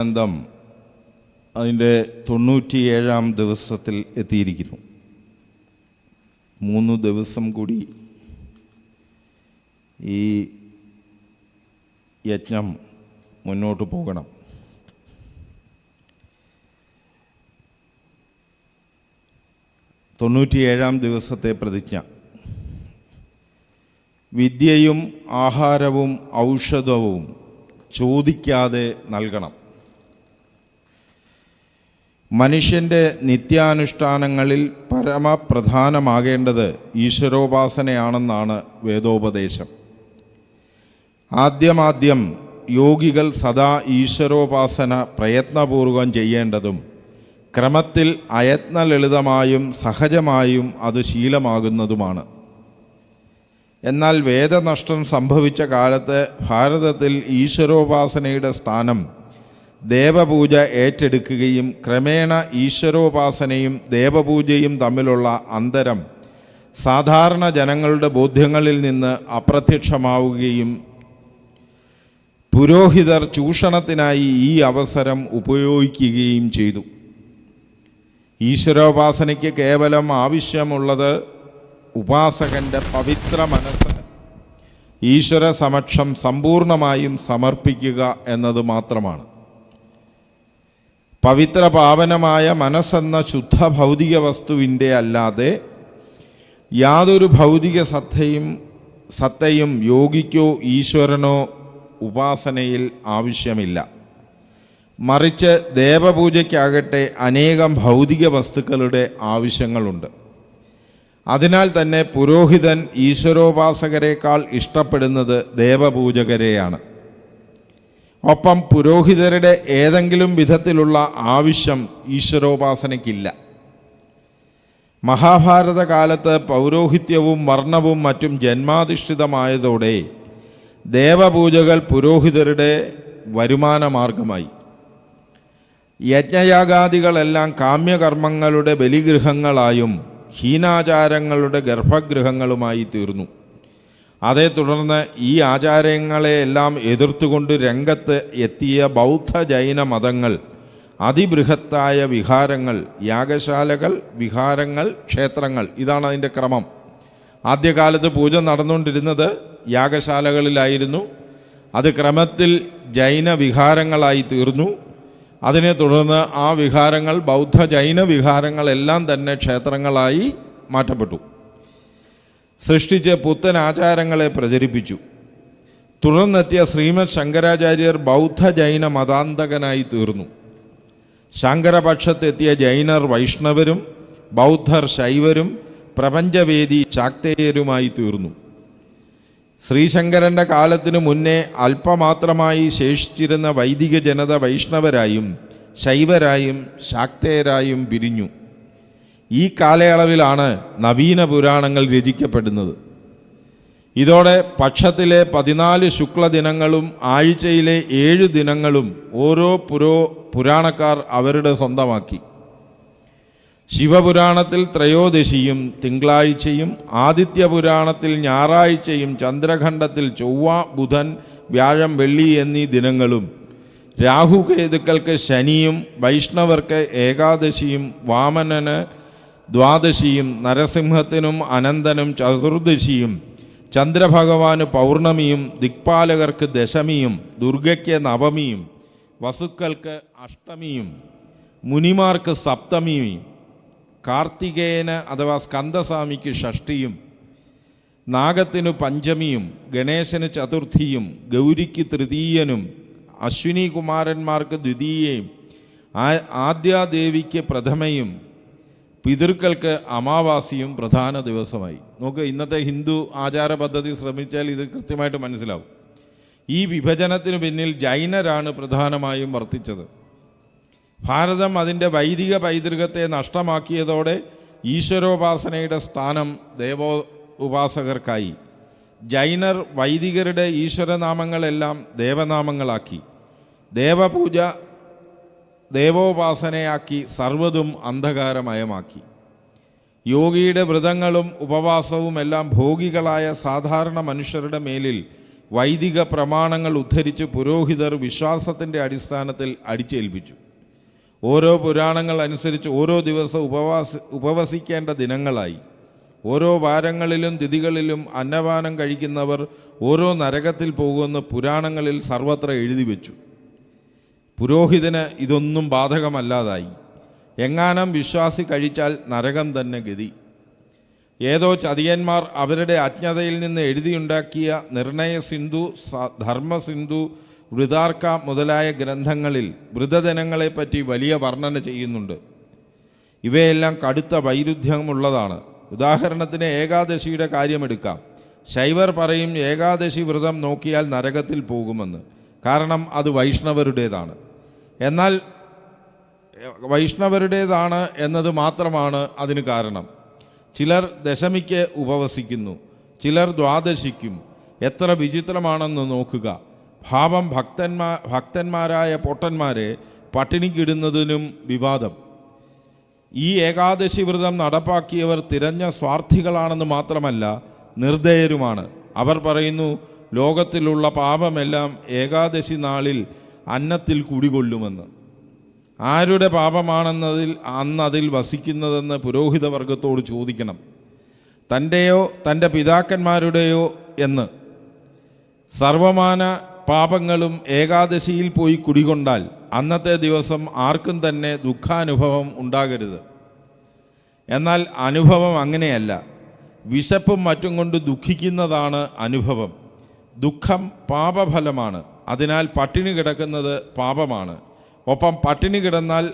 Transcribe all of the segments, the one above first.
ഗ്രന്ഥം അതിന്റെ തൊണ്ണൂറ്റിയേഴാം ദിവസത്തിൽ എത്തിയിരിക്കുന്നു. മൂന്ന് ദിവസം കൂടി ഈ യജ്ഞം മുന്നോട്ട് പോകണം. തൊണ്ണൂറ്റിയേഴാം ദിവസത്തെ പ്രതിജ്ഞ. വിദ്യയും ആഹാരവും ഔഷധവും ചോദിക്കാതെ നൽകണം. മനുഷ്യന്റെ നിത്യാനുഷ്ഠാനങ്ങളിൽ പരമപ്രധാനമാകേണ്ടത് ഈശ്വരോപാസനയാണെന്നാണ് വേദോപദേശം. ആദ്യമാദ്യം യോഗികൾ സദാ ഈശ്വരോപാസന പ്രയത്നപൂർവം ചെയ്യേണ്ടതും ക്രമത്തിൽ അയത്നലളിതമായും സഹജമായും അത് ശീലമാകുന്നതുമാണ്. എന്നാൽ വേദനഷ്ടം സംഭവിച്ച കാലത്ത് ഭാരതത്തിൽ ഈശ്വരോപാസനയുടെ സ്ഥാനം ദേവപൂജ ഏറ്റെടുക്കുകയും ക്രമേണ ഈശ്വരോപാസനയും ദേവപൂജയും തമ്മിലുള്ള അന്തരം സാധാരണ ജനങ്ങളുടെ ബോധ്യങ്ങളിൽ നിന്ന് അപ്രത്യക്ഷമാവുകയും പുരോഹിതർ ചൂഷണത്തിനായി ഈ അവസരം ഉപയോഗിക്കുകയും ചെയ്തു. ഈശ്വരോപാസനയ്ക്ക് കേവലം ആവശ്യമുള്ളത് ഉപാസകന്റെ പവിത്ര മനസ്സ് ഈശ്വര സമക്ഷം സമ്പൂർണമായും സമർപ്പിക്കുക എന്നത് മാത്രമാണ്. പവിത്ര പാവനമായ മനസ്സെന്ന ശുദ്ധ ഭൗതിക വസ്തുവിന്റെ അല്ലാതെ യാതൊരു ഭൗതിക സത്തയും സത്തയും യോഗിക്കോ ഈശ്വരനോ ഉപാസനയിൽ ആവശ്യമില്ല. മറിച്ച് ദേവപൂജയ്ക്കാകട്ടെ അനേകം ഭൗതിക വസ്തുക്കളുടെ ആവശ്യങ്ങളുണ്ട്. അതിനാൽ തന്നെ പുരോഹിതൻ ഈശ്വരോപാസകരെക്കാൾ ഇഷ്ടപ്പെടുന്നത് ദേവപൂജകരെയാണ്. ഒപ്പം പുരോഹിതരുടെ ഏതെങ്കിലും വിധത്തിലുള്ള ആവശ്യം ഈശ്വരോപാസനയ്ക്കില്ല. മഹാഭാരത കാലത്ത് പൗരോഹിത്യവും വർണവും മറ്റും ജന്മാധിഷ്ഠിതമായതോടെ ദേവപൂജകൾ പുരോഹിതരുടെ വരുമാന മാർഗമായി യജ്ഞയാഗാദികളെല്ലാം കാമ്യകർമ്മങ്ങളുടെ ബലിഗൃഹങ്ങളായും ഹീനാചാരങ്ങളുടെ ഗർഭഗൃഹങ്ങളുമായി തീർന്നു. അതേ തുടർന്ന് ഈ ആചാരങ്ങളെയെല്ലാം എതിർത്തുകൊണ്ട് രംഗത്ത് എത്തിയ ബൗദ്ധ ജൈന മതങ്ങൾ അതിബൃഹത്തായ വിഹാരങ്ങൾ യാഗശാലകൾ വിഹാരങ്ങൾ ക്ഷേത്രങ്ങൾ ഇതാണ് അതിന്റെ ക്രമം. ആദ്യകാലത്ത് പൂജ നടന്നുകൊണ്ടിരുന്നത് യാഗശാലകളിലായിരുന്നു. അത് ക്രമത്തിൽ ജൈന വിഹാരങ്ങളായി തീർന്നു. അതിനെ തുടർന്ന് ആ വിഹാരങ്ങൾ ബൗദ്ധ ജൈന വിഹാരങ്ങളെല്ലാം തന്നെ ക്ഷേത്രങ്ങളായി മാറ്റപ്പെട്ടു. സൃഷ്ടിച്ച് പുത്തൻ ആചാരങ്ങളെ പ്രചരിപ്പിച്ചു. തുടർന്നെത്തിയ ശ്രീമദ് ശങ്കരാചാര്യർ ബൗദ്ധ ജൈന മതാന്തകനായി തീർന്നു. ശങ്കരപക്ഷത്തെത്തിയ ജൈനർ വൈഷ്ണവരും ബൗദ്ധർ ശൈവരും പ്രപഞ്ചവേദി ശാക്തേയരുമായി തീർന്നു. ശ്രീശങ്കരന്റെ കാലത്തിനു മുന്നേ അല്പമാത്രമായി ശേഷിച്ചിരുന്ന വൈദിക ജനത വൈഷ്ണവരായും ശൈവരായും ശാക്തേയരായും പിരിഞ്ഞു. ഈ കാലയളവിലാണ് നവീന പുരാണങ്ങൾ രചിക്കപ്പെടുന്നത്. ഇതോടെ പക്ഷത്തിലെ പതിനാല് ശുക്ലദിനങ്ങളും ആഴ്ചയിലെ ഏഴ് ദിനങ്ങളും ഓരോ പുരോ പുരാണക്കാർ അവരുടെ സ്വന്തമാക്കി. ശിവപുരാണത്തിൽ ത്രയോദശിയും തിങ്കളാഴ്ചയും ആദിത്യപുരാണത്തിൽ ഞായറാഴ്ചയും ചന്ദ്രഖണ്ഡത്തിൽ ചൊവ്വ ബുധൻ വ്യാഴം വെള്ളി എന്നീ ദിനങ്ങളും രാഹുകേതുക്കൾക്ക് ശനിയും വൈഷ്ണവർക്ക് ഏകാദശിയും വാമനന് ദ്വാദശിയും നരസിംഹത്തിനും അനന്തനും ചതുർദശിയും ചന്ദ്രഭഗവാന് പൗർണമിയും ദിക്പാലകർക്ക് ദശമിയും ദുർഗയ്ക്ക് നവമിയും വസുക്കൾക്ക് അഷ്ടമിയും മുനിമാർക്ക് സപ്തമിയും കാർത്തികേയന് അഥവാ സ്കന്ദസ്വാമിക്ക് ഷഷ്ടിയും നാഗത്തിനു പഞ്ചമിയും ഗണേശന് ചതുർത്ഥിയും ഗൗരിക്ക് തൃതീയനും അശ്വിനി കുമാരന്മാർക്ക് ദ്വിതീയയും ആദ്യാദേവിക്ക് പ്രഥമയും പിതൃക്കൾക്ക് അമാവാസിയും പ്രധാന ദിവസമായി. നോക്ക് ഇന്നത്തെ ഹിന്ദു ആചാര പദ്ധതി ശ്രമിച്ചാൽ ഇത് കൃത്യമായിട്ട് മനസ്സിലാവും. ഈ വിഭജനത്തിന് പിന്നിൽ ജൈനരാണ് പ്രധാനമായും വർത്തിച്ചത്. ഭാരതം അതിന്റെ വൈദിക പൈതൃകത്തെ നഷ്ടമാക്കിയതോടെ ഈശ്വരോപാസനയുടെ സ്ഥാനം ദേവോ ഉപാസകർക്കായി. ജൈനർ വൈദികരുടെ ഈശ്വരനാമങ്ങളെല്ലാം ദേവനാമങ്ങളാക്കി. ദേവപൂജ ദേവോപാസനയാക്കി സർവതും അന്ധകാരമയമാക്കി. യോഗിയുടെ വ്രതങ്ങളും ഉപവാസവും എല്ലാം ഭോഗികളായ സാധാരണ മനുഷ്യരുടെ മേലിൽ വൈദിക പ്രമാണങ്ങൾ ഉദ്ധരിച്ച് പുരോഹിതർ വിശ്വാസത്തിന്റെ അടിസ്ഥാനത്തിൽ അടിച്ചേൽപ്പിച്ചു. ഓരോ പുരാണങ്ങൾ അനുസരിച്ച് ഓരോ ദിവസം ഉപവാസ ഉപവസിക്കേണ്ട ദിനങ്ങളായി. ഓരോ വാരങ്ങളിലും തിഥികളിലും അന്നപാനം കഴിക്കുന്നവർ ഓരോ നരകത്തിൽ പോകുമെന്ന് പുരാണങ്ങളിൽ സർവത്ര എഴുതി വെച്ചു. പുരോഹിതന് ഇതൊന്നും ബാധകമല്ലാതായി. എങ്ങാനും വിശ്വാസി കഴിച്ചാൽ നരകം തന്നെ ഗതി. ഏതോ ചതിയന്മാർ അവരുടെ അജ്ഞതയിൽ നിന്ന് എഴുതിയുണ്ടാക്കിയ നിർണയ സിന്ധു ധർമ്മസിന്ധു വൃതാർക്ക മുതലായ ഗ്രന്ഥങ്ങളിൽ വൃതജനങ്ങളെപ്പറ്റി വലിയ വർണന ചെയ്യുന്നുണ്ട്. ഇവയെല്ലാം കടുത്ത വൈരുദ്ധ്യമുള്ളതാണ്. ഉദാഹരണത്തിന് ഏകാദശിയുടെ കാര്യമെടുക്കാം. ശൈവർ പറയും ഏകാദശി വ്രതം നോക്കിയാൽ നരകത്തിൽ പോകുമെന്ന്. കാരണം അത് വൈഷ്ണവരുടേതാണ്. എന്നാൽ വൈഷ്ണവരുടേതാണ് എന്നത് മാത്രമാണ് അതിന് കാരണം. ചിലർ ദശമിക്ക് ഉപവസിക്കുന്നു ചിലർ ദ്വാദശിക്കും. എത്ര വിചിത്രമാണെന്ന് നോക്കുക. ഭാവം ഭക്തന്മാ ഭക്തന്മാരായ പൊട്ടന്മാരെ പട്ടിണിക്കിടുന്നതിനും വിവാദം. ഈ ഏകാദശി വ്രതം നടപ്പാക്കിയവർ തിരഞ്ഞ സ്വാർത്ഥികളാണെന്ന് മാത്രമല്ല നിർദ്ദയരുമാണ് അവർ പറയുന്നു ലോകത്തിലുള്ള പാപമെല്ലാം ഏകാദശി നാളിൽ അന്നത്തിൽ കുടികൊള്ളുമെന്ന്. ആരുടെ പാപമാണെന്നതിൽ അന്നതിൽ വസിക്കുന്നതെന്ന് പുരോഹിതവർഗത്തോട് ചോദിക്കണം. തന്റെയോ തന്റെ പിതാക്കന്മാരുടെയോ എന്ന്. സർവമാന പാപങ്ങളും ഏകാദശിയിൽ പോയി കുടികൊണ്ടാൽ അന്നത്തെ ദിവസം ആർക്കും തന്നെ ദുഃഖാനുഭവം ഉണ്ടാകരുത്. എന്നാൽ അനുഭവം അങ്ങനെയല്ല. വിശപ്പും മറ്റും കൊണ്ട് ദുഃഖിക്കുന്നതാണ് അനുഭവം. ദുഃഖം പാപഫലമാണ്. അതിനാൽ പട്ടിണി കിടക്കുന്നത് പാപമാണ്. ഒപ്പം പട്ടിണി കിടന്നാൽ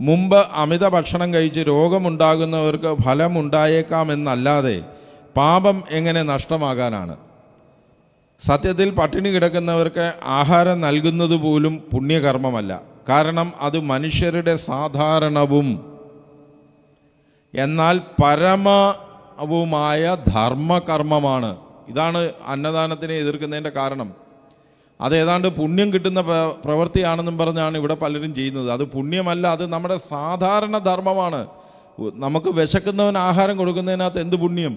മുമ്പ് അമിത ഭക്ഷണം കഴിച്ച് രോഗമുണ്ടാകുന്നവർക്ക് ഫലമുണ്ടായേക്കാമെന്നല്ലാതെ പാപം എങ്ങനെ നഷ്ടമാകാനാണ്? സത്യത്തിൽ പട്ടിണി കിടക്കുന്നവർക്ക് ആഹാരം നൽകുന്നത് പോലും പുണ്യകർമ്മമല്ല. കാരണം അത് മനുഷ്യരുടെ സാധാരണവും എന്നാൽ പരമവുമായ ധർമ്മകർമ്മമാണ്. ഇതാണ് അന്നദാനത്തിനെ എതിർക്കുന്നതിന്റെ കാരണം. അത് ഏതാണ്ട് പുണ്യം കിട്ടുന്ന പ്ര- പ്രവൃത്തിയാണെന്നും പറഞ്ഞാണ് ഇവിടെ പലരും ചെയ്യുന്നത്. അത് പുണ്യമല്ല അത് നമ്മുടെ സാധാരണ ധർമ്മമാണ്. നമുക്ക് വിശക്കുന്നവൻ ആഹാരം കൊടുക്കുന്നതിനകത്ത് എന്ത് പുണ്യം?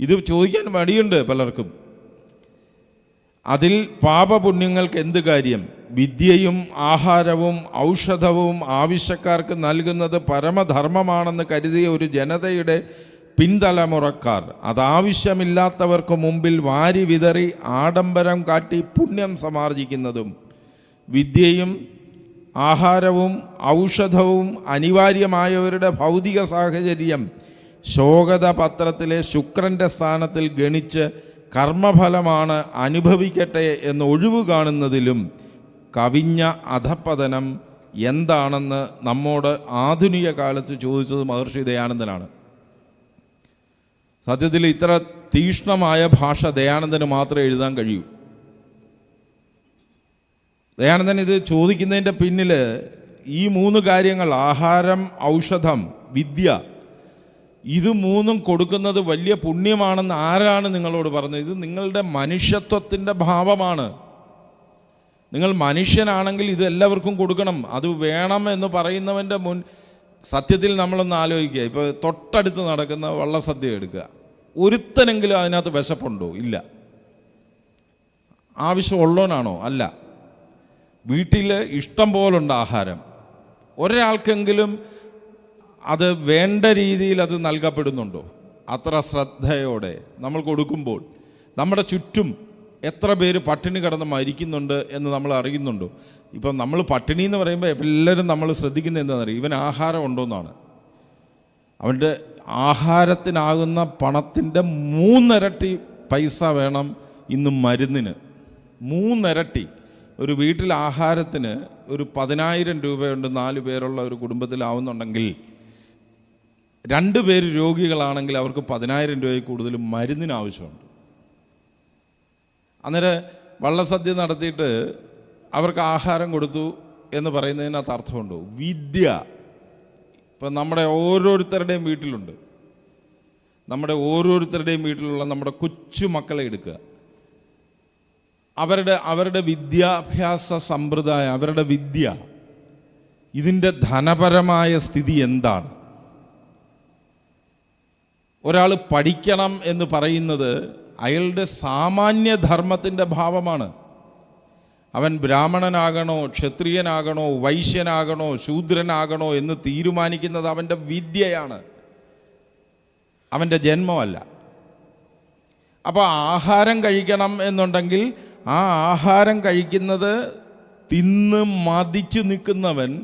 ഇത് ചോദിക്കാൻ മടിയുണ്ട് പലർക്കും. അതിൽ പാപപുണ്യങ്ങൾക്ക് എന്ത് കാര്യം? വിദ്യയും ആഹാരവും ഔഷധവും ആവശ്യക്കാർക്ക് നൽകുന്നത് പരമധർമ്മമാണെന്ന് കരുതിയ ഒരു ജനതയുടെ പിൻതലമുറക്കാർ അതാവശ്യമില്ലാത്തവർക്ക് മുമ്പിൽ വാരി വിതറി ആഡംബരം കാട്ടി പുണ്യം സമാർജിക്കുന്നതും വിദ്യയും ആഹാരവും ഔഷധവും അനിവാര്യമായവരുടെ ഭൗതിക സാഹചര്യം ശോകത പത്രത്തിലെ ശുക്രന്റെ സ്ഥാനത്തിൽ ഗണിച്ച് കർമ്മഫലമാണ് അനുഭവിക്കട്ടെ എന്ന് ഒഴിവ് കാണുന്നതിലും കവിഞ്ഞ അധപ്പതനം എന്താണെന്ന് നമ്മോട് ആധുനിക കാലത്ത് ചോദിച്ചത് മഹർഷി ദയാനന്ദനാണ്. സത്യത്തിൽ ഇത്ര തീഷ്ണമായ ഭാഷ ദയാനന്ദന് മാത്രമേ എഴുതാൻ കഴിയൂ. ദയാനന്ദൻ ഇത് ചോദിക്കുന്നതിന്റെ പിന്നിൽ ഈ മൂന്ന് കാര്യങ്ങൾ ആഹാരം ഔഷധം വിദ്യ ഇത് മൂന്നും കൊടുക്കുന്നത് വലിയ പുണ്യമാണെന്ന് ആരാണ് നിങ്ങളോട് പറഞ്ഞത്? ഇത് നിങ്ങളുടെ മനുഷ്യത്വത്തിന്റെ ഭാവമാണ്. നിങ്ങൾ മനുഷ്യനാണെങ്കിൽ ഇത് എല്ലാവർക്കും കൊടുക്കണം. അത് വേണം എന്ന് പറയുന്നവന്റെ മുൻ സത്യത്തിൽ നമ്മളൊന്ന് ആലോചിക്കുക. ഇപ്പോൾ തൊട്ടടുത്ത് നടക്കുന്ന വള്ളസദ്യ എടുക്കുക. ഒരുത്തനെങ്കിലും അതിനകത്ത് വിശപ്പുണ്ടോ? ഇല്ല. ആവശ്യമുള്ളവനാണോ? അല്ല. വീട്ടിൽ ഇഷ്ടം പോലുണ്ട് ആഹാരം. ഒരാൾക്കെങ്കിലും അത് വേണ്ട രീതിയിൽ അത് നൽകപ്പെടുന്നുണ്ടോ? അത്ര ശ്രദ്ധയോടെ നമ്മൾ കൊടുക്കുമ്പോൾ നമ്മുടെ ചുറ്റും എത്ര പേര് പട്ടിണി കിടന്ന് മരിക്കുന്നുണ്ട് എന്ന് നമ്മൾ അറിയുന്നുണ്ടോ? ഇപ്പം നമ്മൾ പട്ടിണി എന്ന് പറയുമ്പോൾ എല്ലാവരും നമ്മൾ ശ്രദ്ധിക്കുന്നത് എന്താണെന്നറിയാം? ഇവൻ ആഹാരം ഉണ്ടോയെന്നാണ് അവന്റെ ആഹാരത്തിനാകുന്ന പണത്തിന്റെ മൂന്നിരട്ടി പൈസ വേണം ഇന്ന് മരുന്നിന്. മൂന്നിരട്ടി. ഒരു വീട്ടിൽ ആഹാരത്തിന് ഒരു പതിനായിരം രൂപയുണ്ട് നാല് പേരുള്ള ഒരു കുടുംബത്തിലാവുന്നുണ്ടെങ്കിൽ രണ്ട് പേര് രോഗികളാണെങ്കിൽ അവർക്ക് പതിനായിരം രൂപയിൽ കൂടുതൽ മരുന്നിന് ആവശ്യമുണ്ട്. അന്നേരം വള്ളസദ്യ നടത്തിയിട്ട് അവർക്ക് ആഹാരം കൊടുത്തു എന്ന് പറയുന്നതിനകത്ത് അർത്ഥമുണ്ടോ? വിദ്യ. ഇപ്പം നമ്മുടെ ഓരോരുത്തരുടെയും വീട്ടിലുണ്ട്. നമ്മുടെ ഓരോരുത്തരുടെയും വീട്ടിലുള്ള നമ്മുടെ കൊച്ചു മക്കളെ എടുക്കുക. അവരുടെ അവരുടെ വിദ്യാഭ്യാസ സമ്പ്രദായം അവരുടെ വിദ്യ ഇതിന്റെ ധനപരമായ സ്ഥിതി എന്താണ്? ഒരാൾ പഠിക്കണം എന്ന് പറയുന്നത് അയാളുടെ സാമാന്യ ധർമ്മത്തിന്റെ ഭാവമാണ്. അവൻ ബ്രാഹ്മണനാകണോ ക്ഷത്രിയനാകണോ വൈശ്യനാകണോ ശൂദ്രനാകണോ എന്ന് തീരുമാനിക്കുന്നത് അവന്റെ വിദ്യയാണ്. അവന്റെ ജന്മമല്ല. അപ്പോൾ ആഹാരം കഴിക്കണം എന്നുണ്ടെങ്കിൽ ആ ആഹാരം കഴിക്കുന്നത് തിന്ന് മതിച്ച് നിൽക്കുന്നവൻ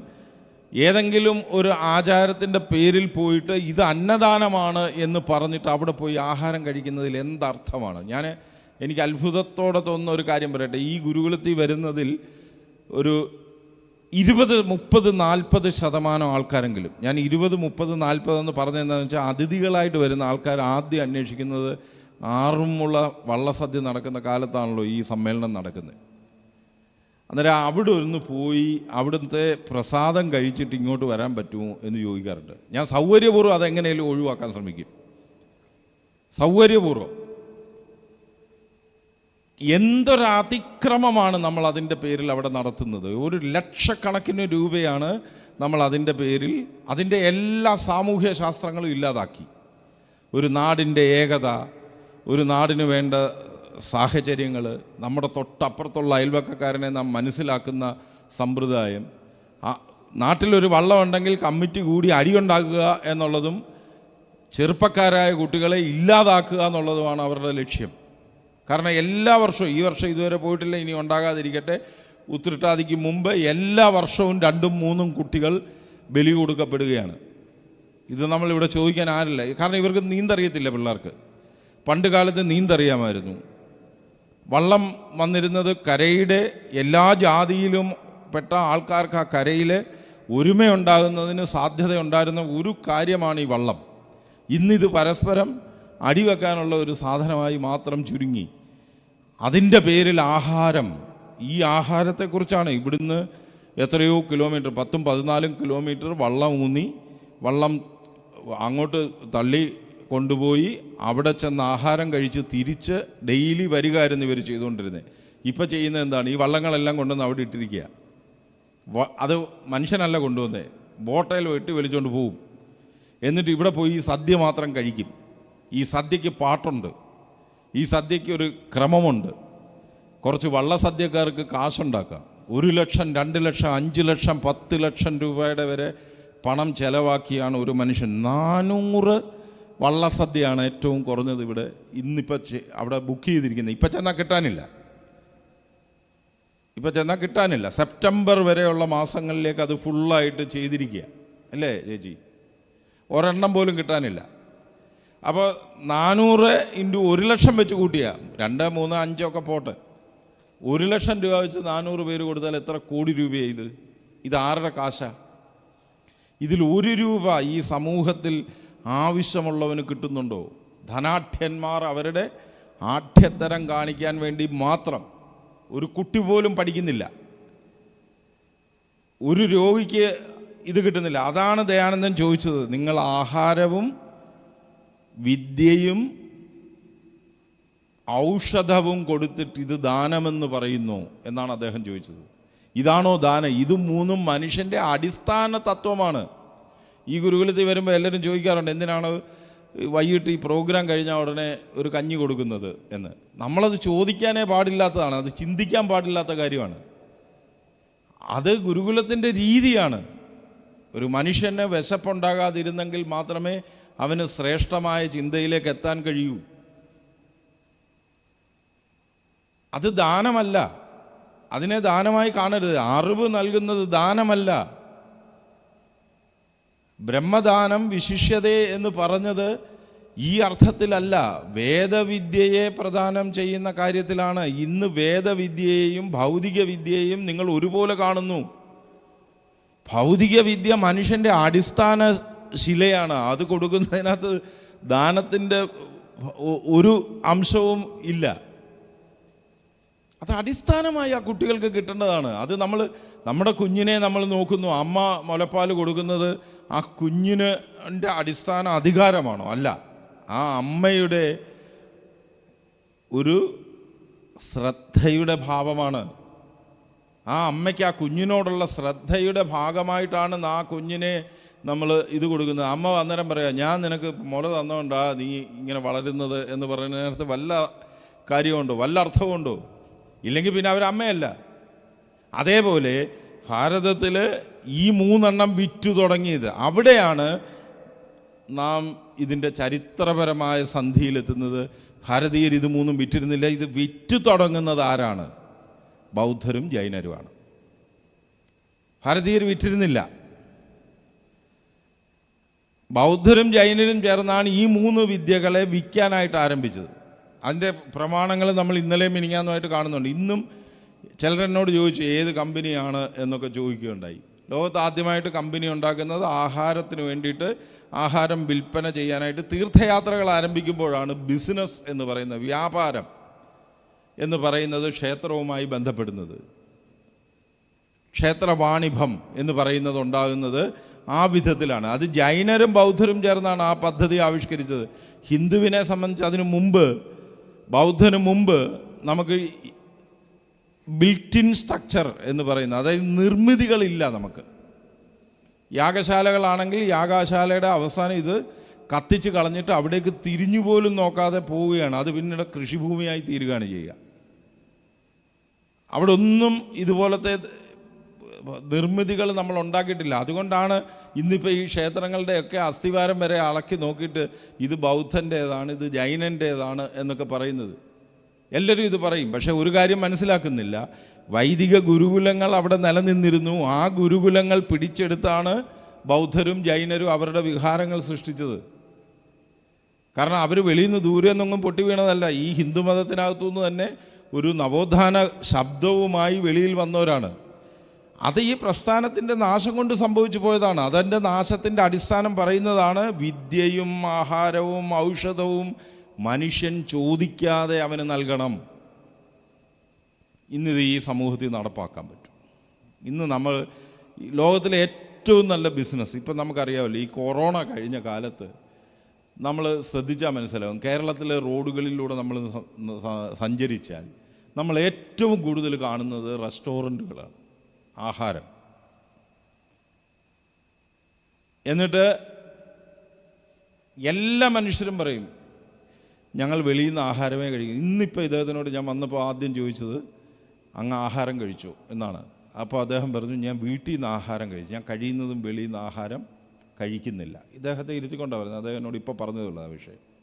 ഏതെങ്കിലും ഒരു ആചാരത്തിന്റെ പേരിൽ പോയിട്ട് ഇത് അന്നദാനമാണ് എന്ന് പറഞ്ഞിട്ട് അവിടെ പോയി ആഹാരം കഴിക്കുന്നതിൽ എന്തർത്ഥമാണ്? ഞാൻ എനിക്ക് അത്ഭുതത്തോടെ തോന്നുന്ന ഒരു കാര്യം പറയട്ടെ. ഈ ഗുരുകുലത്തിൽ വരുന്നതിൽ ഒരു ഇരുപത് മുപ്പത് നാൽപ്പത് ശതമാനം ആൾക്കാരെങ്കിലും ഞാൻ ഇരുപത് മുപ്പത് നാൽപ്പത് എന്ന് പറഞ്ഞതെന്താണെന്ന് വെച്ചാൽ അതിഥികളായിട്ട് വരുന്ന ആൾക്കാർ ആദ്യം അന്വേഷിക്കുന്നത് ആറുമുള്ള വള്ളസദ്യ നടക്കുന്ന കാലത്താണല്ലോ ഈ സമ്മേളനം നടക്കുന്നത്. അന്നേരം അവിടെ ഒന്ന് പോയി അവിടുത്തെ പ്രസാദം കഴിച്ചിട്ട് ഇങ്ങോട്ട് വരാൻ പറ്റുമോ എന്ന് ചോദിക്കാറുണ്ട്. ഞാൻ സൗകര്യപൂർവം അതെങ്ങനെയും ഒഴിവാക്കാൻ ശ്രമിക്കും. സൗകര്യപൂർവം. എന്തൊരതിക്രമമാണ് നമ്മൾ അതിന്റെ പേരിൽ അവിടെ നടത്തുന്നത്? ഒരു ലക്ഷക്കണക്കിന് രൂപയാണ് നമ്മൾ അതിന്റെ പേരിൽ അതിന്റെ എല്ലാ സാമൂഹ്യ ശാസ്ത്രങ്ങളും ഇല്ലാതാക്കി. ഒരു നാടിന്റെ ഏകത ഒരു നാടിന് വേണ്ട സാഹചര്യങ്ങൾ നമ്മുടെ തൊട്ടപ്പുറത്തുള്ള അയൽവക്കക്കാരനെ നാം മനസ്സിലാക്കുന്ന സമ്പ്രദായം നാട്ടിലൊരു വള്ളമുണ്ടെങ്കിൽ കമ്മിറ്റി കൂടി അടിയുണ്ടാക്കുക എന്നുള്ളതും ചെറുപ്പക്കാരായ കുട്ടികളെ ഇല്ലാതാക്കുക എന്നുള്ളതുമാണ് അവരുടെ ലക്ഷ്യം. കാരണം എല്ലാ വർഷവും ഈ വർഷം ഇതുവരെ പോയിട്ടില്ല ഇനി ഉണ്ടാകാതിരിക്കട്ടെ. ഉത്രട്ടാതിക്ക് മുമ്പ് എല്ലാ വർഷവും രണ്ടും മൂന്നും കുട്ടികൾ ബലി കൊടുക്കപ്പെടുകയാണ്. ഇത് നമ്മളിവിടെ ചോദിക്കാൻ ആരില്ല. കാരണം ഇവർക്ക് നീന്തറിയത്തില്ല പിള്ളേർക്ക്. പണ്ട് കാലത്ത് നീന്തറിയാമായിരുന്നു. വള്ളം വന്നിരുന്നത് കരയുടെ എല്ലാ ജാതിയിലും പെട്ട ആൾക്കാർക്ക് ആ കരയിൽ ഒരുമയുണ്ടാകുന്നതിന് സാധ്യതയുണ്ടായിരുന്ന ഒരു കാര്യമാണ് ഈ വള്ളം. ഇന്നിത് പരസ്പരം അടിവെക്കാനുള്ള ഒരു സാധനമായി മാത്രം ചുരുങ്ങി. അതിന്റെ പേരിൽ ആഹാരം. ഈ ആഹാരത്തെക്കുറിച്ചാണ് ഇവിടുന്ന് എത്രയോ കിലോമീറ്റർ പത്തും പതിനാലും കിലോമീറ്റർ വള്ളം ഊന്നി വള്ളം അങ്ങോട്ട് തള്ളി കൊണ്ടുപോയി അവിടെ ചെന്ന് ആഹാരം കഴിച്ച് തിരിച്ച് ഡെയിലി വരികയായിരുന്നു ഇവർ ചെയ്തുകൊണ്ടിരുന്നത് ഇപ്പം ചെയ്യുന്നത് എന്താണ്? ഈ വള്ളങ്ങളെല്ലാം കൊണ്ടുവന്ന് അവിടെ ഇട്ടിരിക്കുക. അത് മനുഷ്യനല്ല കൊണ്ടുവന്നത് ബോട്ടയിൽ വെട്ടി വലിച്ചുകൊണ്ട് പോവും. എന്നിട്ട് ഇവിടെ പോയി സദ്യ മാത്രം കഴിക്കും. ഈ സദ്യക്ക് പാട്ടുണ്ട്. ഈ സദ്യക്ക് ഒരു ക്രമമുണ്ട്. കുറച്ച് വള്ള സദ്യക്കാർക്ക് കാശുണ്ടാക്കാം. ഒരു ലക്ഷം രണ്ട് ലക്ഷം അഞ്ച് ലക്ഷം പത്ത് ലക്ഷം രൂപയുടെ വരെ പണം ചെലവാക്കിയാണ് ഒരു മനുഷ്യൻ. നാനൂറ് വള്ളസദ്യയാണ് ഏറ്റവും കുറഞ്ഞത് ഇവിടെ ഇന്നിപ്പോൾ അവിടെ ബുക്ക് ചെയ്തിരിക്കുന്നത്. ഇപ്പം ചെന്നാൽ കിട്ടാനില്ല. ഇപ്പം ചെന്നാൽ കിട്ടാനില്ല. സെപ്റ്റംബർ വരെയുള്ള മാസങ്ങളിലേക്ക് അത് ഫുള്ളായിട്ട് ചെയ്തിരിക്കുക. അല്ലേ ചേച്ചി? ഒരെണ്ണം പോലും കിട്ടാനില്ല. അപ്പോൾ നാനൂറ് ഇന്റു ഒരു ലക്ഷം വെച്ച് കൂട്ടിയ. രണ്ട് മൂന്ന് അഞ്ചൊക്കെ പോട്ടെ. ഒരു ലക്ഷം രൂപ വെച്ച് നാനൂറ് പേര് കൊടുത്താൽ എത്ര കോടി രൂപയാണ് ഇത്? ഇത് ആരുടെ കാശാ? ഇതിൽ ഒരു രൂപ ഈ സമൂഹത്തിൽ ആവശ്യമുള്ളവന് കിട്ടുന്നുണ്ടോ? ധനാഠ്യന്മാർ അവരുടെ ആഠ്യത്തരം കാണിക്കാൻ വേണ്ടി മാത്രം ഒരു കുട്ടി പോലും പഠിക്കുന്നില്ല. ഒരു രോഗിക്ക് ഇത് കിട്ടുന്നില്ല. അതാണ് ദയാനന്ദൻ ചോദിച്ചത്. നിങ്ങൾ ആഹാരവും വിദ്യയും ഔഷധവും കൊടുത്തിട്ട് ഇത് ദാനമെന്ന് പറയുന്നു എന്നാണ് അദ്ദേഹം ചോദിച്ചത്. ഇതാണോ ദാനം? ഇത് മൂന്നും മനുഷ്യന്റെ അടിസ്ഥാന തത്വമാണ്. ഈ ഗുരുകുലത്തിൽ വരുമ്പോൾ എല്ലാവരും ചോദിക്കാറുണ്ട് എന്തിനാണ് വൈകിട്ട് ഈ പ്രോഗ്രാം കഴിഞ്ഞ ഉടനെ ഒരു കഞ്ഞി കൊടുക്കുന്നത് എന്ന്? നമ്മളത് ചോദിക്കാനേ പാടില്ലാത്തതാണ് അത് ചിന്തിക്കാൻ പാടില്ലാത്ത കാര്യമാണ്. അത് ഗുരുകുലത്തിന്റെ രീതിയാണ്. ഒരു മനുഷ്യന് വിശപ്പുണ്ടാകാതിരുന്നെങ്കിൽ മാത്രമേ അവന് ശ്രേഷ്ഠമായ ചിന്തയിലേക്ക് എത്താൻ കഴിയൂ. അത് ദാനമല്ല. അതിനെ ദാനമായി കാണരുത്. അറിവ് നൽകുന്നത് ദാനമല്ല. ബ്രഹ്മദാനം വിശിഷ്യതേ എന്ന് പറഞ്ഞത് ഈ അർത്ഥത്തിലല്ല. വേദവിദ്യയെ പ്രദാനം ചെയ്യുന്ന കാര്യത്തിലാണ് ഇന്ന് വേദവിദ്യയെയും ഭൗതിക വിദ്യയെയും നിങ്ങൾ ഒരുപോലെ കാണുന്നു. ഭൗതിക വിദ്യ മനുഷ്യന്റെ അടിസ്ഥാന ശിലയാണ്. അത് കൊടുക്കുന്നതിനകത്ത് ദാനത്തിന്റെ ഒരു അംശവും ഇല്ല. അത് അടിസ്ഥാനമായി ആ കുട്ടികൾക്ക് കിട്ടേണ്ടതാണ്. അത് നമ്മൾ നമ്മുടെ കുഞ്ഞിനെ നമ്മൾ നോക്കുന്നു. അമ്മ മുലപ്പാൽ കൊടുക്കുന്നത് ആ കുഞ്ഞിന് അടിസ്ഥാന അധികാരമാണോ? അല്ല. ആ അമ്മയുടെ ഒരു ശ്രദ്ധയുടെ ഭാവമാണ്. ആ അമ്മയ്ക്ക് ആ കുഞ്ഞിനോടുള്ള ശ്രദ്ധയുടെ ഭാഗമായിട്ടാണ് ആ കുഞ്ഞിനെ നമ്മൾ ഇത് കൊടുക്കുന്നത് അമ്മ അന്നേരം പറയാം ഞാൻ നിനക്ക് മുല തന്നുകൊണ്ടാ നീ ഇങ്ങനെ വളരുന്നത് എന്ന് പറയുന്ന നേരത്തെ വല്ല കാര്യമുണ്ടോ? വല്ല അർത്ഥമുണ്ടോ ഇല്ലെങ്കിൽ പിന്നെ അവർ അമ്മയല്ല. അതേപോലെ ഭാരതത്തിൽ ഈ മൂന്നെണ്ണം വിറ്റു തുടങ്ങിയത് അവിടെയാണ് നാം ഇതിന്റെ ചരിത്രപരമായ സന്ധിയിലെത്തുന്നത്. ഭാരതീയർ ഇത് മൂന്നും വിറ്റിരുന്നില്ല. ഇത് വിറ്റു തുടങ്ങുന്നത് ആരാണ്? ബൗദ്ധരും ജൈനരുമാണ്. ഭാരതീയർ വിറ്റിരുന്നില്ല. ബൗദ്ധരും ജൈനരും ചേർന്നാണ് ഈ മൂന്ന് വിദ്യകളെ വിൽക്കാനായിട്ട് ആരംഭിച്ചത്. അതിന്റെ പ്രമാണങ്ങൾ നമ്മൾ ഇന്നലെയും മിനിങ്ങാന്നുമായിട്ട് കാണുന്നുണ്ട്. ഇന്നും ചിലരെന്നോട് ചോദിച്ചു ഏത് കമ്പനിയാണ്? എന്നൊക്കെ ചോദിക്കുകയുണ്ടായി. ലോകത്ത് ആദ്യമായിട്ട് കമ്പനി ഉണ്ടാക്കുന്നത് ആഹാരത്തിന് വേണ്ടിയിട്ട് ആഹാരം വിൽപ്പന ചെയ്യാനായിട്ട് തീർത്ഥയാത്രകൾ ആരംഭിക്കുമ്പോഴാണ് ബിസിനസ് എന്ന് പറയുന്നത് വ്യാപാരം എന്ന് പറയുന്നത് ക്ഷേത്രവുമായി ബന്ധപ്പെടുന്നത്. ക്ഷേത്രവാണിഭം എന്ന് പറയുന്നത് ഉണ്ടാകുന്നത് ആ വിധത്തിലാണ്. അത് ജൈനരും ബൗദ്ധരും ചേർന്നാണ് ആ പദ്ധതി ആവിഷ്കരിച്ചത്. ഹിന്ദുവിനെ സംബന്ധിച്ച് അതിനു മുമ്പ് ബൗദ്ധന് മുമ്പ് നമുക്ക് ബിൽറ്റിൻ സ്ട്രക്ചർ എന്ന് പറയുന്നത് അതായത് നിർമ്മിതികളില്ല നമുക്ക്. യാഗശാലകളാണെങ്കിൽ യാഗശാലയുടെ അവസാനം ഇത് കത്തിച്ച് കളഞ്ഞിട്ട് അവിടേക്ക് തിരിഞ്ഞു പോലും നോക്കാതെ പോവുകയാണ്. അത് പിന്നീട് കൃഷിഭൂമിയായി തീരുകയാണ് ചെയ്യുക. അവിടെ ഒന്നും ഇതുപോലത്തെ നിർമ്മിതികൾ നമ്മൾ ഉണ്ടാക്കിയിട്ടില്ല. അതുകൊണ്ടാണ് ഇന്നിപ്പോൾ ഈ ക്ഷേത്രങ്ങളുടെയൊക്കെ അസ്ഥിവാരം വരെ അളക്കി നോക്കിയിട്ട് ഇത് ബൗദ്ധന്റേതാണ് ഇത് ജൈനന്റേതാണ് എന്നൊക്കെ പറയുന്നത്. എല്ലാവരും ഇത് പറയും. പക്ഷേ ഒരു കാര്യം മനസ്സിലാക്കുന്നില്ല. വൈദിക ഗുരുകുലങ്ങൾ അവിടെ നിലനിന്നിരുന്നു. ആ ഗുരുകുലങ്ങൾ പിടിച്ചെടുത്താണ് ബൗദ്ധരും ജൈനരും അവരുടെ വിഹാരങ്ങൾ സൃഷ്ടിച്ചത്. കാരണം അവർ വെളിയിൽ നിന്ന് ദൂരെ നിന്നൊന്നും പൊട്ടി വീണതല്ല. ഈ ഹിന്ദു മതത്തിനകത്തുനിന്ന് തന്നെ ഒരു നവോത്ഥാന ശബ്ദവുമായി വെളിയിൽ വന്നവരാണ്. അത് ഈ പ്രസ്ഥാനത്തിന്റെ നാശം കൊണ്ട് സംഭവിച്ചു പോയതാണ്. അതെന്റെ നാശത്തിന്റെ അടിസ്ഥാനം പറയുന്നതാണ് വിദ്യയും ആഹാരവും ഔഷധവും മനുഷ്യൻ ചോദിക്കാതെ അവന് നൽകണം. ഇന്നിത് ഈ സമൂഹത്തിൽ നടപ്പാക്കാൻ പറ്റും. ഇന്ന് നമ്മൾ ലോകത്തിലെ ഏറ്റവും നല്ല ബിസിനസ് ഇപ്പം നമുക്കറിയാമല്ലോ ഈ കൊറോണ കഴിഞ്ഞ കാലത്ത് നമ്മൾ ശ്രദ്ധിച്ചാൽ മനസ്സിലാവും. കേരളത്തിലെ റോഡുകളിലൂടെ നമ്മൾ സഞ്ചരിച്ചാൽ നമ്മൾ ഏറ്റവും കൂടുതൽ കാണുന്നത് റെസ്റ്റോറന്റുകളാണ്. ആഹാരം. എന്നിട്ട് എല്ലാ മനുഷ്യരും പറയും ഞങ്ങൾ വെളിയിൽ നിന്ന് ആഹാരമേ കഴിക്കും ഇന്നിപ്പോൾ ഇദ്ദേഹത്തിനോട് ഞാൻ വന്നപ്പോൾ ആദ്യം ചോദിച്ചത് അങ്ങ് ആഹാരം കഴിച്ചോ എന്നാണ്. അപ്പോൾ അദ്ദേഹം പറഞ്ഞു ഞാൻ വീട്ടിൽ നിന്ന് ആഹാരം കഴിച്ചു. ഞാൻ കഴിയുന്നതും വെളിയിൽ നിന്ന് ആഹാരം കഴിക്കുന്നില്ല. ഇദ്ദേഹത്തെ ഇരുത്തിക്കൊണ്ടാണ് പറഞ്ഞത് അദ്ദേഹം എന്നോട് ഇപ്പോൾ പറഞ്ഞതുള്ളൂ ആ വിഷയം.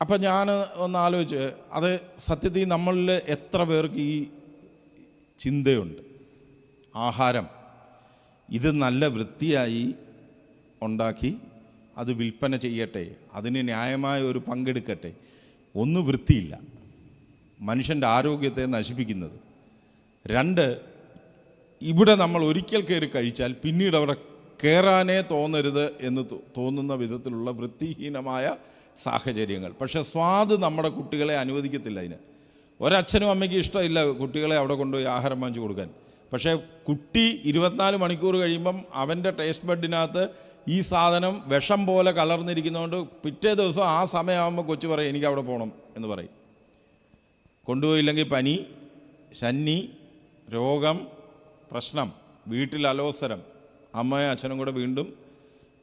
അപ്പം ഞാൻ ഒന്ന് ആലോചിച്ച് അത് സത്യത്തിൽ നമ്മളിൽ എത്ര പേർക്ക് ഈ ചിന്തയുണ്ട്. ആഹാരം. ഇത് നല്ല വൃത്തിയായി ഉണ്ടാക്കി അത് വിൽപ്പന ചെയ്യട്ടെ. അതിന് ന്യായമായ ഒരു പങ്കെടുക്കട്ടെ. ഒന്ന് വൃത്തിയില്ല. മനുഷ്യന്റെ ആരോഗ്യത്തെ നശിപ്പിക്കുന്നത്. രണ്ട് ഇവിടെ നമ്മൾ ഒരിക്കൽ കയറി കഴിച്ചാൽ പിന്നീട് അവിടെ കയറാനേ തോന്നരുത് എന്ന് തോന്നുന്ന വിധത്തിലുള്ള വൃത്തിഹീനമായ സാഹചര്യങ്ങൾ. പക്ഷേ സ്വാദ് നമ്മുടെ കുട്ടികളെ അനുവദിക്കത്തില്ല അതിന്. ഒരച്ഛനും അമ്മയ്ക്കും ഇഷ്ടമില്ല കുട്ടികളെ അവിടെ കൊണ്ടുപോയി ആഹാരം വാങ്ങിച്ചു കൊടുക്കാൻ. പക്ഷേ കുട്ടി ഇരുപത്തിനാല് മണിക്കൂർ കഴിയുമ്പം അവന്റെ ടേസ്റ്റ് ബഡിനകത്ത് ഈ സാധനം വിഷം പോലെ കലർന്നിരിക്കുന്നതുകൊണ്ട് പിറ്റേ ദിവസം ആ സമയമാകുമ്പോൾ കൊച്ചു പറയും എനിക്ക് അവിടെ പോകണം എന്ന് പറയും. കൊണ്ടുപോയില്ലെങ്കിൽ പനി ശന്നി രോഗം പ്രശ്നം വീട്ടിൽ അലോസരം. അമ്മയും അച്ഛനും കൂടെ വീണ്ടും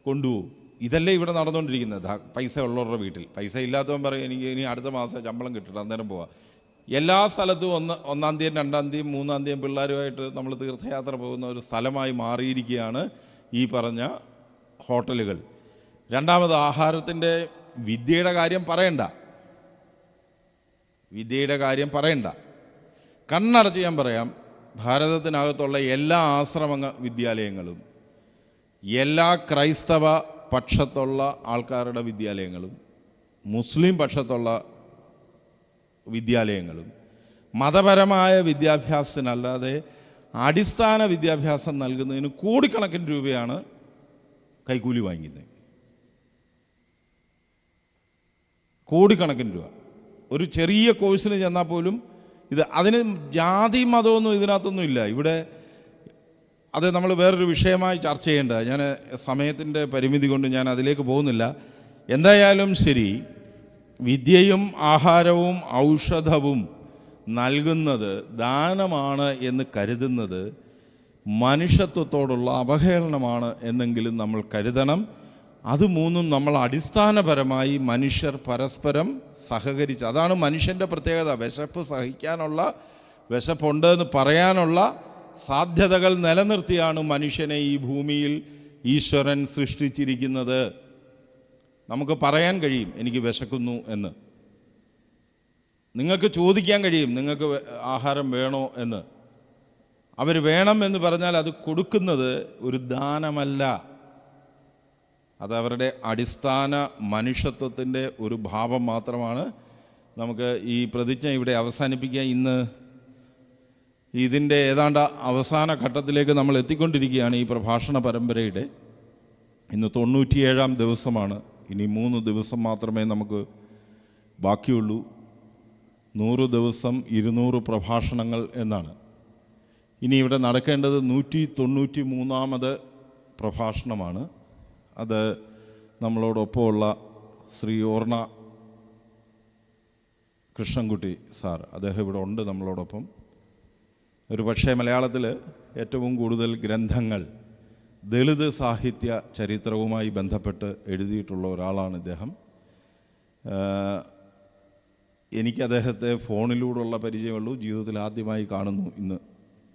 കൊണ്ടുപോകും. ഇതല്ലേ ഇവിടെ നടന്നുകൊണ്ടിരിക്കുന്നത്? പൈസ ഉള്ളവരുടെ വീട്ടിൽ. പൈസ ഇല്ലാത്തവൻ പറയും എനിക്ക് ഇനി അടുത്ത മാസം ശമ്പളം കിട്ടണം അന്നേരം പോവാം. എല്ലാ സ്ഥലത്തും ഒന്ന് ഒന്നാം തീയതി രണ്ടാം തീയതി മൂന്നാം തീയതി പിള്ളേരുമായിട്ട് നമ്മൾ തീർത്ഥയാത്ര പോകുന്ന ഒരു സ്ഥലമായി മാറിയിരിക്കുകയാണ് ഈ പറഞ്ഞ ഹോട്ടലുകൾ. രണ്ടാമത് ആഹാരത്തിന്റെ വിദ്യയുടെ കാര്യം പറയണ്ട. വിദ്യയുടെ കാര്യം പറയണ്ട. കണ്ണടച്ച് ഞാൻ പറയാം ഭാരതത്തിനകത്തുള്ള എല്ലാ ആശ്രമ വിദ്യാലയങ്ങളും എല്ലാ ക്രൈസ്തവ പക്ഷത്തുള്ള ആൾക്കാരുടെ വിദ്യാലയങ്ങളും മുസ്ലിം പക്ഷത്തുള്ള വിദ്യാലയങ്ങളും. മതപരമായ വിദ്യാഭ്യാസത്തിനല്ലാതെ അടിസ്ഥാന വിദ്യാഭ്യാസം നൽകുന്നതിന് കോടിക്കണക്കിന് രൂപയാണ് കൈക്കൂലി വാങ്ങിക്കുന്നത്. കോടിക്കണക്കിന് രൂപ. ഒരു ചെറിയ കോഴ്സിന് ചെന്നാൽ പോലും ഇത് അതിന് ജാതി മതമൊന്നും ഇതിനകത്തൊന്നും ഇല്ല. ഇവിടെ അത് നമ്മൾ വേറൊരു വിഷയമായി ചർച്ച ചെയ്യേണ്ട ഞാൻ സമയത്തിന്റെ പരിമിതി കൊണ്ട് ഞാൻ അതിലേക്ക് പോകുന്നില്ല. എന്തായാലും ശരി വിദ്യയും ആഹാരവും ഔഷധവും നൽകുന്നത് ദാനമാണ് എന്ന് കരുതുന്നത് മനുഷ്യത്വത്തോടുള്ള അവഹേളനമാണ് എന്നെങ്കിലും നമ്മൾ കരുതണം. അത് മൂന്നും നമ്മൾ അടിസ്ഥാനപരമായി മനുഷ്യർ പരസ്പരം സഹകരിച്ച് അതാണ് മനുഷ്യന്റെ പ്രത്യേകത. വിശപ്പ് സഹിക്കാനുള്ള വിശപ്പുണ്ട് എന്ന് പറയാനുള്ള സാധ്യതകൾ നിലനിർത്തിയാണ് മനുഷ്യനെ ഈ ഭൂമിയിൽ ഈശ്വരൻ സൃഷ്ടിച്ചിരിക്കുന്നത്. നമുക്ക് പറയാൻ കഴിയും എനിക്ക് വിശക്കുന്നു എന്ന്. നിങ്ങൾക്ക് ചോദിക്കാൻ കഴിയും നിങ്ങൾക്ക് ആഹാരം വേണോ എന്ന്. അവർ വേണം എന്ന് പറഞ്ഞാൽ അത് കൊടുക്കുന്നത് ഒരു ദാനമല്ല. അത് അവരുടെ അടിസ്ഥാന മനുഷ്യത്വത്തിന്റെ ഒരു ഭാവം മാത്രമാണ്. നമുക്ക് ഈ പ്രതിജ്ഞ ഇവിടെ അവസാനിപ്പിക്കുക. ഇന്ന് ഇതിന്റെ ഏതാണ്ട് അവസാന ഘട്ടത്തിലേക്ക് നമ്മൾ എത്തിക്കൊണ്ടിരിക്കുകയാണ് ഈ പ്രഭാഷണ പരമ്പരയുടെ. ഇന്ന് തൊണ്ണൂറ്റിയേഴാം ദിവസമാണ്. ഇനി മൂന്ന് ദിവസം മാത്രമേ നമുക്ക് ബാക്കിയുള്ളൂ. നൂറ് ദിവസം ഇരുന്നൂറ് പ്രഭാഷണങ്ങൾ എന്നാണ്. ഇനി ഇവിടെ നടക്കേണ്ടത് നൂറ്റി തൊണ്ണൂറ്റി മൂന്നാമത് പ്രഭാഷണമാണ്. അത് നമ്മളോടൊപ്പമുള്ള ശ്രീ ഓർണ കൃഷ്ണൻകുട്ടി സാർ അദ്ദേഹം ഇവിടെ ഉണ്ട് നമ്മളോടൊപ്പം. ഒരു പക്ഷേ മലയാളത്തിൽ ഏറ്റവും കൂടുതൽ ഗ്രന്ഥങ്ങൾ ദളിത് സാഹിത്യ ചരിത്രവുമായി ബന്ധപ്പെട്ട് എഴുതിയിട്ടുള്ള ഒരാളാണ് ഇദ്ദേഹം. എനിക്ക് അദ്ദേഹത്തെ ഫോണിലൂടെയുള്ള പരിചയമുള്ളൂ. ജീവിതത്തിൽ ആദ്യമായി കാണുന്നു ഇന്ന്.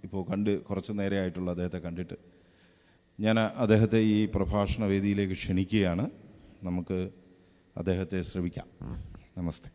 ഇപ്പോൾ കണ്ട് കുറച്ച് നേരമായിട്ടുള്ള അദ്ദേഹത്തെ കണ്ടിട്ട്. ഞാൻ അദ്ദേഹത്തെ ഈ പ്രഭാഷണ വേദിയിലേക്ക് ക്ഷണിക്കുകയാണ്. നമുക്ക് അദ്ദേഹത്തെ ശ്രമിക്കാം. നമസ്തേ.